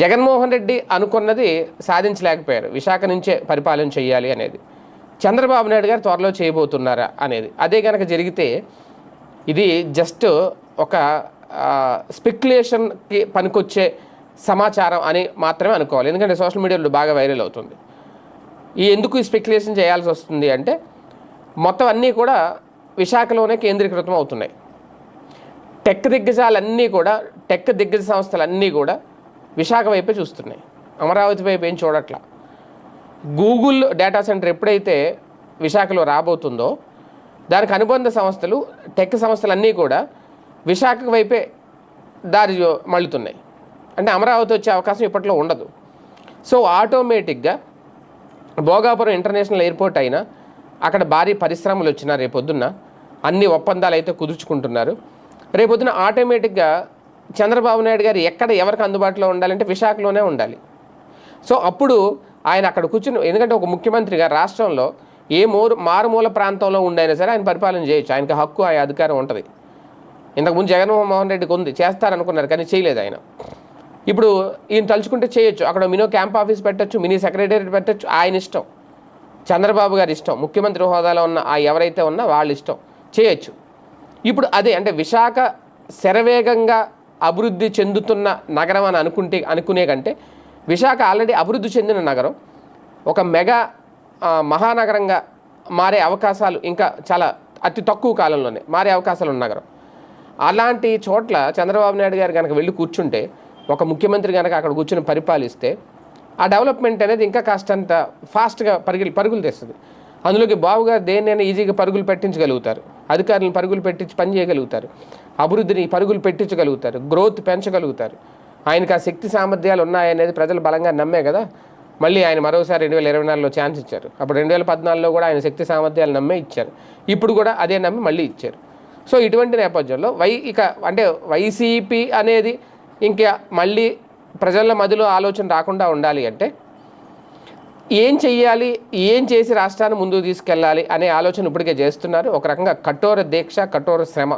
జగన్మోహన్ రెడ్డి అనుకున్నది సాధించలేకపోయారు. విశాఖ నుంచే పరిపాలన చేయాలి అనేది. చంద్రబాబు నాయుడు గారు త్వరలో చేయబోతున్నారా అనేది. అదే కనుక జరిగితే ఇది జస్ట్ ఒక స్పెక్యులేషన్కి పనికొచ్చే సమాచారం అని మాత్రమే అనుకోవాలి. ఎందుకంటే సోషల్ మీడియాలో బాగా వైరల్ అవుతుంది. ఈ ఎందుకు ఈ స్పెక్యులేషన్ చేయాల్సి వస్తుంది అంటే మొత్తం అన్నీ కూడా విశాఖలోనే కేంద్రీకృతం అవుతున్నాయి. టెక్ దిగ్గజాలన్నీ కూడా టెక్ దిగ్గజ సంస్థలన్నీ కూడా విశాఖ వైపే చూస్తున్నాయి. అమరావతి వైపు ఏం చూడట్లా. గూగుల్ డేటా సెంటర్ ఎప్పుడైతే విశాఖలో రాబోతుందో దానికి అనుబంధ సంస్థలు టెక్ సంస్థలన్నీ కూడా విశాఖ వైపే దారి మళ్ళుతున్నాయి. అంటే అమరావతి వచ్చే అవకాశం ఇప్పట్లో ఉండదు. సో ఆటోమేటిక్గా భోగాపురం ఇంటర్నేషనల్ ఎయిర్పోర్ట్ అయినా అక్కడ భారీ పరిశ్రమలు వచ్చినా రేపొద్దున్న అన్ని ఒప్పందాలు అయితే కుదుర్చుకుంటున్నారు. రేపొద్దున ఆటోమేటిక్గా చంద్రబాబు నాయుడు గారు ఎక్కడ ఎవరికి అందుబాటులో ఉండాలంటే విశాఖలోనే ఉండాలి. సో అప్పుడు ఆయన అక్కడ కూర్చుని ఎందుకంటే ఒక ముఖ్యమంత్రిగా రాష్ట్రంలో ఏ మోరు మారుమూల ప్రాంతంలో ఉండైనా సరే ఆయన పరిపాలన చేయొచ్చు. ఆయనకి హక్కు ఆ అధికారం ఉంటుంది. ఇంతకుముందు జగన్మోహన్ రెడ్డికి ఉంది చేస్తారనుకున్నారు కానీ చేయలేదు ఆయన. ఇప్పుడు ఈయన తలుచుకుంటే చేయొచ్చు. అక్కడ మినో క్యాంప్ ఆఫీస్ పెట్టచ్చు మినీ సెక్రటేరియట్ పెట్టొచ్చు ఆయన ఇష్టం. చంద్రబాబు గారి ఇష్టం. ముఖ్యమంత్రి హోదాలో ఉన్న ఆ ఎవరైతే ఉన్నా వాళ్ళ ఇష్టం. చేయొచ్చు. ఇప్పుడు అదే అంటే విశాఖ శరవేగంగా అభివృద్ధి చెందుతున్న నగరం అని అనుకుంటే అనుకునే కంటే విశాఖ ఆల్రెడీ అభివృద్ధి చెందిన నగరం. ఒక మెగా మహానగరంగా మారే అవకాశాలు ఇంకా చాలా అతి తక్కువ కాలంలోనే మారే అవకాశాలు ఉన్న నగరం. అలాంటి చోట్ల చంద్రబాబు నాయుడు గారు కనుక వెళ్ళి కూర్చుంటే ఒక ముఖ్యమంత్రి కనుక అక్కడ కూర్చుని పరిపాలిస్తే ఆ డెవలప్మెంట్ అనేది ఇంకా కాస్తంత ఫాస్ట్గా పరుగులు పరుగులు తెస్తుంది. అందులోకి బాబు గారు దేన్నైనా ఈజీగా పరుగులు పెట్టించగలుగుతారు. అధికారులను పరుగులు పెట్టించి పని చేయగలుగుతారు. అభివృద్ధిని పరుగులు పెట్టించగలుగుతారు. గ్రోత్ పెంచగలుగుతారు. ఆయనకు ఆ శక్తి సామర్థ్యాలు ఉన్నాయనేది ప్రజలు బలంగా నమ్మే కదా? మళ్ళీ ఆయన మరోసారి రెండు వేల ఇరవై నాలుగులో ఛాన్స్ ఇచ్చారు. అప్పుడు రెండు వేల పద్నాలుగులో కూడా ఆయన శక్తి సామర్థ్యాలు నమ్మే ఇచ్చారు. ఇప్పుడు కూడా అదే నమ్మి మళ్ళీ ఇచ్చారు. సో ఇటువంటి నేపథ్యంలో వై ఇక అంటే వైసీపీ అనేది ఇంకా మళ్ళీ ప్రజల మధ్యలో ఆలోచన రాకుండా ఉండాలి అంటే ఏం చెయ్యాలి ఏం చేసి రాష్ట్రాన్ని ముందుకు తీసుకెళ్ళాలి అనే ఆలోచన ఇప్పటికే చేస్తున్నారు. ఒక రకంగా కఠోర దీక్ష కఠోర శ్రమ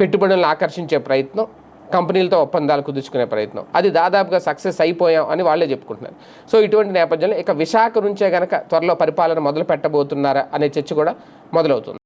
పెట్టుబడులను ఆకర్షించే ప్రయత్నం కంపెనీలతో ఒప్పందాలు కుదుర్చుకునే ప్రయత్నం. అది దాదాపుగా సక్సెస్ అయిపోయాం అని వాళ్ళే చెప్పుకుంటున్నారు. సో ఇటువంటి నేపథ్యంలో ఇక విశాఖ నుంచే కనుక త్వరలో పరిపాలన మొదలు పెట్టబోతున్నారా అనే చర్చ కూడా మొదలవుతుంది.